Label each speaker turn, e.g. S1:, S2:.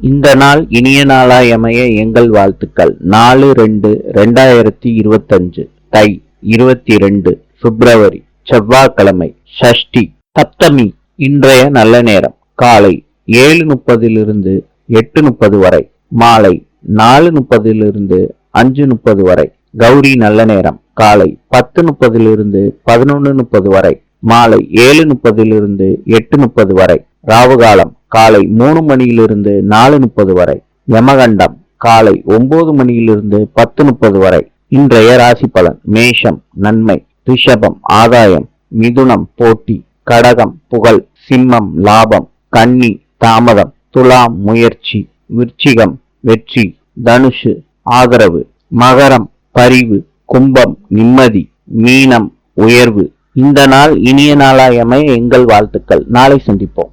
S1: இந்த நாள் இனிய நாளாய் அமைய எங்கள் வாழ்த்துக்கள். நாலு ரெண்டு ரெண்டாயிரத்தி இருபத்தஞ்சு தை இருபத்தி ரெண்டு பிப்ரவரி செவ்வாய்க்கிழமை ஷஷ்டி சப்தமி இன்றைய நல்ல நேரம். காலை ஏழு முப்பதிலிருந்து எட்டு முப்பது வரை. மாலை நாலு முப்பதிலிருந்து அஞ்சு முப்பது வரை. கௌரி நல்ல நேரம். காலை பத்து முப்பதிலிருந்து பதினொன்று முப்பது வரை. மாலை ஏழு முப்பதிலிருந்து எட்டு முப்பது வரை. ராவுகாலம் காலை மூணு மணியிலிருந்து நாலு முப்பது வரை. யமகண்டம் காலை ஒன்பது மணியிலிருந்து பத்து முப்பது வரை. இன்றைய ராசி பலன் மேஷம் நன்மை ரிஷபம் ஆதாயம் மிதுனம் போட்டி கடகம் புகழ் சிம்மம் லாபம் கன்னி தாமதம் துலாம் முயற்சி விருச்சிகம் வெற்றி தனுஷு ஆதரவு மகரம் பரிவு கும்பம் நிம்மதி மீனம் உயர்வு. இந்த நாள் இனிய நாளாயமே எங்கள் வாழ்த்துக்கள். நாளை சந்திப்போம்.